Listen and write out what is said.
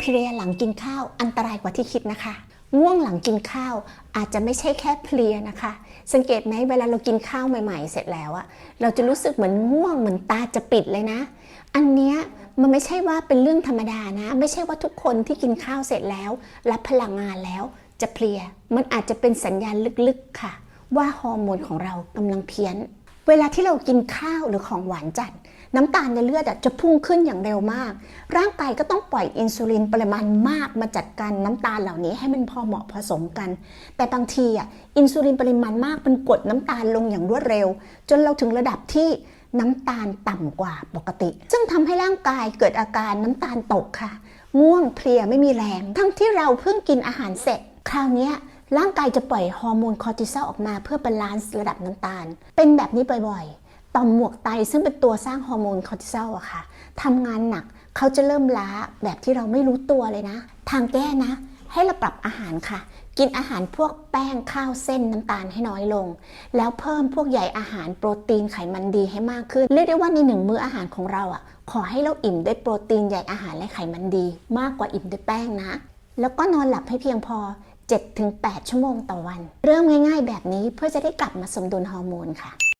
เพลียหลังกินข้าวอันตรายกว่าที่คิดนะคะ ง่วงหลังกินข้าวอาจจะไม่ใช่แค่เพลียนะคะ สังเกตไหมเวลาเรากินข้าวใหม่ ๆ เสร็จแล้วอะเราจะรู้สึกเหมือนง่วงเหมือนตาจะปิดเลยนะ อันเนี้ยมันไม่ใช่ว่าเป็นเรื่องธรรมดานะ ไม่ใช่ว่าทุกคนที่กินข้าวเสร็จแล้ว รับพลังงานแล้วจะเพลีย มันอาจจะเป็นสัญญาณลึกๆค่ะ ว่าฮอร์โมนของเรากำลังเพี้ยน เวลาที่เรากินข้าวหรือของหวานจัด น้ำตาลในเลือดจะพุ่งขึ้นอย่างเร็วมาก ร่างกายก็ต้องปล่อยอินซูลินปริมาณมากมาจัดการน้ำตาลเหล่านี้ให้มันพอเหมาะผสมกัน แต่บางทีอะอินซูลินปริมาณมากมันกดน้ำตาลลงอย่างรวดเร็ว จนเราถึงระดับที่น้ำตาลต่ำกว่าปกติ ซึ่งทำให้ร่างกายเกิดอาการน้ำตาลตกค่ะ ง่วงเพลียไม่มีแรง ทั้งที่เราเพิ่งกินอาหารเสร็จ คราวนี้ร่างกายจะปล่อยฮอร์โมนคอร์ติซอลออกมาเพื่อบาลานซ์ระดับน้ำตาล เป็นแบบนี้บ่อยๆ ต่อมหมวกไตซึ่งเป็นตัวสร้างฮอร์โมนคอร์ติซอลอะค่ะทำงานหนักเขาจะเริ่มล้าแบบที่เราไม่รู้ตัวเลยนะ ทางแก้นะ ให้เราปรับอาหารค่ะ กินอาหารพวกแป้งข้าวเส้นน้ำตาลให้น้อยลง แล้วเพิ่มพวกใยอาหารโปรตีนไขมันดีให้มากขึ้น เรียกได้ว่าในหนึ่งมื้ออาหารของเราอะ ขอให้เราอิ่มด้วยโปรตีนใยอาหารและไขมันดี มากกว่าอิ่มด้วยแป้งนะ แล้วก็นอนหลับให้เพียงพอ 7-8 ชั่วโมงต่อวัน เริ่มง่าย ๆ แบบนี้เพื่อจะได้กลับมาสมดุลฮอร์โมนค่ะ